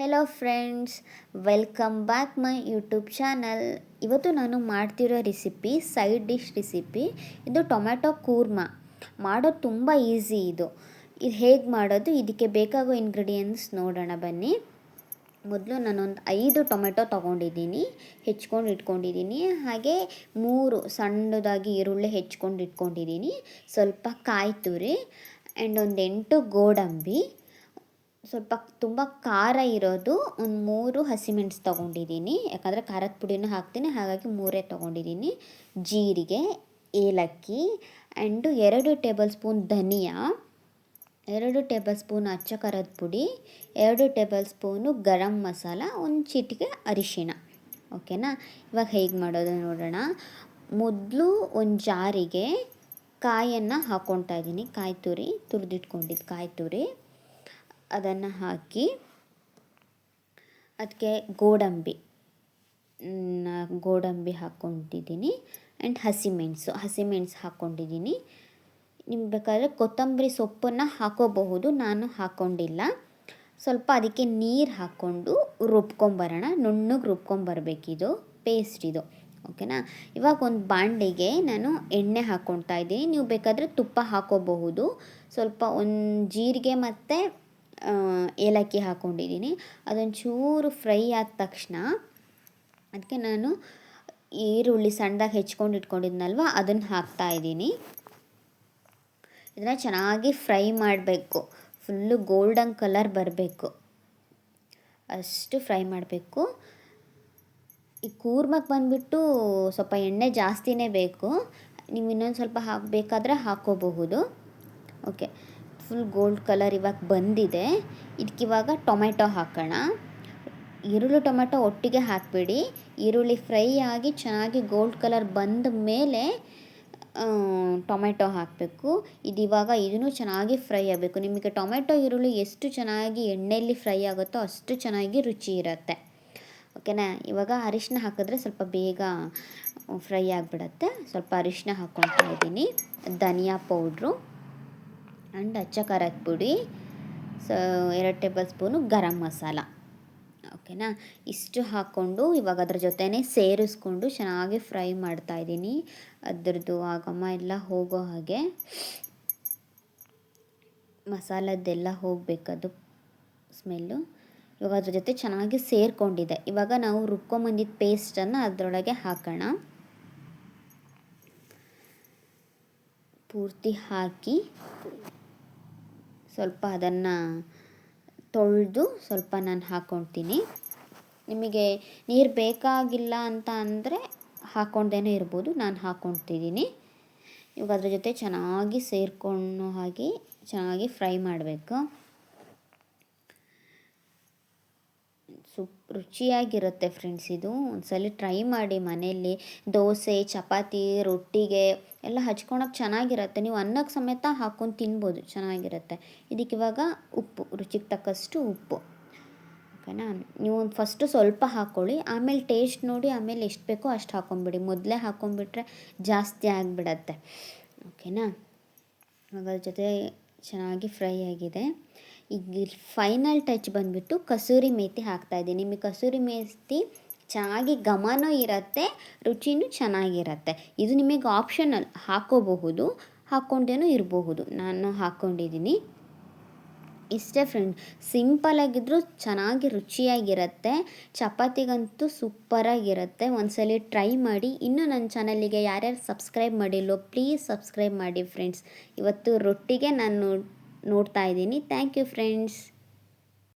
Hello friends welcome back my YouTube channel ಇವತ್ತು ನಾನು ಮಾಡ್ತಿರೋ ರೆಸಿಪಿ ಸೈಡ್ ಡಿಶ್ ರೆಸಿಪಿ ಇದು ಟೊಮ್ಯಾಟೊ ಕೂರ್ಮ ಮಾಡೋದು ತುಂಬ ಈಸಿ ಇದು. ಇದು ಹೇಗೆ ಮಾಡೋದು? ಇದಕ್ಕೆ ಬೇಕಾಗೋ ಇಂಗ್ರೀಡಿಯೆಂಟ್ಸ್ ನೋಡೋಣ ಬನ್ನಿ. ಮೊದಲು ನಾನೊಂದು ಐದು ಟೊಮೆಟೊ ತೊಗೊಂಡಿದ್ದೀನಿ, ಹೆಚ್ಕೊಂಡು ಇಟ್ಕೊಂಡಿದ್ದೀನಿ. ಹಾಗೆ ಮೂರು ಸಣ್ಣದಾಗಿ ಈರುಳ್ಳಿ ಹೆಚ್ಕೊಂಡು ಇಟ್ಕೊಂಡಿದ್ದೀನಿ. ಸ್ವಲ್ಪ ಕಾಯಿ ತುರಿ ಆ್ಯಂಡ್ ಒಂದು ಎಂಟು ಗೋಡಂಬಿ. ಸ್ವಲ್ಪ ತುಂಬ ಖಾರ ಇರೋದು ಒಂದು ಮೂರು ಹಸಿಮೆಣ್ಸು ತೊಗೊಂಡಿದ್ದೀನಿ. ಯಾಕಂದರೆ ಖಾರದ ಪುಡಿನೂ ಹಾಕ್ತೀನಿ, ಹಾಗಾಗಿ ಮೂರೇ ತೊಗೊಂಡಿದ್ದೀನಿ. ಜೀರಿಗೆ, ಏಲಕ್ಕಿ ಆ್ಯಂಡು ಎರಡು ಟೇಬಲ್ ಸ್ಪೂನ್ ಧನಿಯಾ, ಎರಡು ಟೇಬಲ್ ಸ್ಪೂನ್ ಅಚ್ಚ ಖಾರದ ಪುಡಿ, ಎರಡು ಟೇಬಲ್ ಸ್ಪೂನು ಗರಂ ಮಸಾಲ, ಒಂದು ಚಿಟಿಕೆ ಅರಿಶಿಣ. ಓಕೆನಾ? ಇವಾಗ ಹೇಗೆ ಮಾಡೋದು ನೋಡೋಣ. ಮೊದಲು ಒಂದು ಜಾರಿಗೆ ಕಾಯನ್ನು ಹಾಕ್ಕೊಳ್ತಾ ಇದ್ದೀನಿ. ಕಾಯಿ ತುರಿ ತುರಿದಿಟ್ಕೊಂಡಿದ್ದು ಕಾಯಿ ತುರಿ. ಅದನ್ನು ಹಾಕಿ ಅದಕ್ಕೆ ಗೋಡಂಬಿ. ಗೋಡಂಬಿ ಹಾಕ್ಕೊಂಡಿದ್ದೀನಿ. ಆ್ಯಂಡ್ ಹಸಿಮೆಣಸು ಹಸಿಮೆಣಸು ಹಾಕ್ಕೊಂಡಿದ್ದೀನಿ. ನಿಮ್ಗೆ ಬೇಕಾದರೆ ಕೊತ್ತಂಬರಿ ಸೊಪ್ಪನ್ನು ಹಾಕೋಬಹುದು, ನಾನು ಹಾಕ್ಕೊಂಡಿಲ್ಲ ಸ್ವಲ್ಪ ಅದಕ್ಕೆ ನೀರು ಹಾಕ್ಕೊಂಡು ರುಬ್ಕೊಂಬರೋಣ, ನುಣ್ಣಗೆ ರುಬ್ಕೊಂಬರ್ಬೇಕಿದು ಪೇಸ್ಟ್ ಇದು. ಓಕೆನಾ ಇವಾಗ ಒಂದು ಬಾಂಡಿಗೆ ನಾನು ಎಣ್ಣೆ ಹಾಕ್ಕೊಳ್ತಾ ಇದ್ದೀನಿ. ನೀವು ಬೇಕಾದರೆ ತುಪ್ಪ ಹಾಕೋಬಹುದು. ಸ್ವಲ್ಪ ಒಂದು ಜೀರಿಗೆ ಮತ್ತು ಏಲಕ್ಕಿ ಹಾಕ್ಕೊಂಡಿದ್ದೀನಿ ಅದೊಂಚೂರು ಫ್ರೈ ಆದ ತಕ್ಷಣ ಅದಕ್ಕೆ ನಾನು ಈರುಳ್ಳಿ ಸಣ್ಣದಾಗಿ ಹೆಚ್ಕೊಂಡು ಇಟ್ಕೊಂಡಿದ್ನಲ್ವ, ಅದನ್ನು ಹಾಕ್ತಾ ಇದ್ದೀನಿ. ಇದನ್ನು ಚೆನ್ನಾಗಿ ಫ್ರೈ ಮಾಡಬೇಕು. ಫುಲ್ಲು ಗೋಲ್ಡನ್ ಕಲರ್ ಬರಬೇಕು. ಅಷ್ಟು ಫ್ರೈ ಮಾಡಬೇಕು. ಈ ಕೂರ್ಮಕ್ಕೆ ಬಂದುಬಿಟ್ಟು ಸ್ವಲ್ಪ ಎಣ್ಣೆ ಜಾಸ್ತಿನೇ ಬೇಕು. ನೀವು ಇನ್ನೊಂದು ಸ್ವಲ್ಪ ಹಾಕಬೇಕಾದ್ರೆ ಹಾಕ್ಕೋಬಹುದು ಓಕೆ. ಫುಲ್ ಗೋಲ್ಡ್ ಕಲರ್ ಇವಾಗ ಬಂದಿದೆ. ಇದಕ್ಕೆ ಇವಾಗ ಟೊಮೆಟೊ ಹಾಕೋಣ. ಈರುಳ್ಳಿ ಟೊಮೆಟೊ ಒಟ್ಟಿಗೆ ಹಾಕಬೇಡಿ. ಈರುಳ್ಳಿ ಫ್ರೈ ಆಗಿ ಚೆನ್ನಾಗಿ ಗೋಲ್ಡ್ ಕಲರ್ ಬಂದ ಮೇಲೆ ಟೊಮೆಟೊ ಹಾಕಬೇಕು. ಇದು ಇವಾಗ ಇದನ್ನು ಚೆನ್ನಾಗಿ ಫ್ರೈ ಆಗಬೇಕು. ನಿಮಗೆ ಟೊಮೆಟೊ ಈರುಳ್ಳಿ ಎಷ್ಟು ಚೆನ್ನಾಗಿ ಎಣ್ಣೆಯಲ್ಲಿ ಫ್ರೈ ಆಗುತ್ತೋ ಅಷ್ಟು ಚೆನ್ನಾಗಿ ರುಚಿ ಇರುತ್ತೆ. ಓಕೆನಾ ಇವಾಗ ಅರಿಶಿನ ಹಾಕಿದ್ರೆ ಸ್ವಲ್ಪ ಬೇಗ ಫ್ರೈ ಆಗಿಬಿಡತ್ತೆ. ಸ್ವಲ್ಪ ಅರಿಶಿನ ಹಾಕ್ಕೊಳ್ತಾ ಇದ್ದೀನಿ. ಧನಿಯಾ ಪೌಡ್ರು. ಆ್ಯಂಡ್ ಅಚ್ಚ ಖಾರದ ಪುಡಿ. ಸೊ ಎರಡು ಟೇಬಲ್ ಸ್ಪೂನು ಗರಂ ಮಸಾಲ. ಓಕೆನಾ ಇಷ್ಟು ಹಾಕ್ಕೊಂಡು ಇವಾಗ ಅದ್ರ ಜೊತೆನೇ ಸೇರಿಸ್ಕೊಂಡು ಚೆನ್ನಾಗಿ ಫ್ರೈ ಮಾಡ್ತಾಯಿದ್ದೀನಿ ಅದ್ರದ್ದು ಆಗಮ್ಮ ಎಲ್ಲ ಹೋಗೋ ಹಾಗೆ. ಮಸಾಲದ್ದೆಲ್ಲ ಹೋಗಬೇಕದು ಸ್ಮೆಲ್ಲು ಇವಾಗ ಅದ್ರ ಜೊತೆ ಚೆನ್ನಾಗಿ ಸೇರಿಕೊಂಡಿದೆ. ಇವಾಗ ನಾವು ರುಬ್ಕೊಂಬಂದಿದ್ದ ಪೇಸ್ಟನ್ನು ಅದರೊಳಗೆ ಹಾಕೋಣ. ಪೂರ್ತಿ ಹಾಕಿ ಸ್ವಲ್ಪ ಅದನ್ನು ತೊಳೆದು ಸ್ವಲ್ಪ ನಾನು ಹಾಕ್ಕೊಳ್ತೀನಿ ನಿಮಗೆ ನೀರು ಬೇಕಾಗಿಲ್ಲ ಅಂತ ಅಂದರೆ ಹಾಕೊಂಡೇನೆ ಇರ್ಬೋದು, ನಾನು ಹಾಕ್ಕೊಳ್ತಿದ್ದೀನಿ ಇವಾಗ ಅದ್ರ ಜೊತೆ ಚೆನ್ನಾಗಿ ಸೇರಿಕೊಳ್ಳೋ ಹಾಗೆ ಚೆನ್ನಾಗಿ ಫ್ರೈ ಮಾಡಬೇಕು. ಸುಪ್ ರುಚಿಯಾಗಿರುತ್ತೆ ಫ್ರೆಂಡ್ಸ್ ಇದು. ಒಂದ್ಸಲ ಟ್ರೈ ಮಾಡಿ ಮನೆಯಲ್ಲಿ ದೋಸೆ, ಚಪಾತಿ, ರೊಟ್ಟಿಗೆ ಎಲ್ಲ ಹಚ್ಕೊಳಕ್ಕೆ ಚೆನ್ನಾಗಿರುತ್ತೆ. ನೀವು ಅನ್ನಕ್ಕೆ ಸಮೇತ ಹಾಕ್ಕೊಂಡು ತಿನ್ಬೋದು, ಚೆನ್ನಾಗಿರುತ್ತೆ. ಇದಕ್ಕೆ ಇವಾಗ ಉಪ್ಪು, ರುಚಿಗೆ ತಕ್ಕಷ್ಟು ಉಪ್ಪು. ಓಕೆನಾ ನೀವು ಒಂದು ಫಸ್ಟು ಸ್ವಲ್ಪ ಹಾಕ್ಕೊಳ್ಳಿ ಆಮೇಲೆ ಟೇಸ್ಟ್ ನೋಡಿ ಆಮೇಲೆ ಎಷ್ಟು ಬೇಕೋ ಅಷ್ಟು ಹಾಕ್ಕೊಂಬಿಡಿ ಮೊದಲೇ ಹಾಕ್ಕೊಂಬಿಟ್ರೆ ಜಾಸ್ತಿ ಆಗಿಬಿಡತ್ತೆ. ಓಕೆನಾ ಅದ್ರ ಜೊತೆ ಚೆನ್ನಾಗಿ ಫ್ರೈ ಆಗಿದೆ. ಈಗ ಫೈನಲ್ ಟಚ್ ಬಂದುಬಿಟ್ಟು ಕಸೂರಿ ಮೇತಿ ಹಾಕ್ತಾ ಇದ್ದೀನಿ. ನಿಮಗೆ ಕಸೂರಿ ಮೇಥಿ ಚೆನ್ನಾಗಿ ಘಮನೂ ಇರುತ್ತೆ, ರುಚಿನೂ ಚೆನ್ನಾಗಿರುತ್ತೆ. ಇದು ನಿಮಗೆ ಆಪ್ಷನಲ್ ಹಾಕೋಬಹುದು, ಹಾಕ್ಕೊಂಡೇನೂ ಇರಬಹುದು. ನಾನು ಹಾಕ್ಕೊಂಡಿದ್ದೀನಿ. ಇಷ್ಟೇ ಫ್ರೆಂಡ್ ಸಿಂಪಲಾಗಿದ್ದರೂ ಚೆನ್ನಾಗಿ ರುಚಿಯಾಗಿರುತ್ತೆ, ಚಪಾತಿಗಂತೂ ಸೂಪರಾಗಿರುತ್ತೆ. ಒಂದ್ಸಲ ಟ್ರೈ ಮಾಡಿ. ಇನ್ನೂ ನನ್ನ ಚಾನಲಿಗೆ ಯಾರ್ಯಾರು ಸಬ್ಸ್ಕ್ರೈಬ್ ಮಾಡಿಲ್ಲೋ ಪ್ಲೀಸ್ ಸಬ್ಸ್ಕ್ರೈಬ್ ಮಾಡಿ ಫ್ರೆಂಡ್ಸ್ ಇವತ್ತು ರೊಟ್ಟಿಗೆ ನಾನು ನೋಡ್ತಾ ಇದ್ದೀನಿ. Thank you friends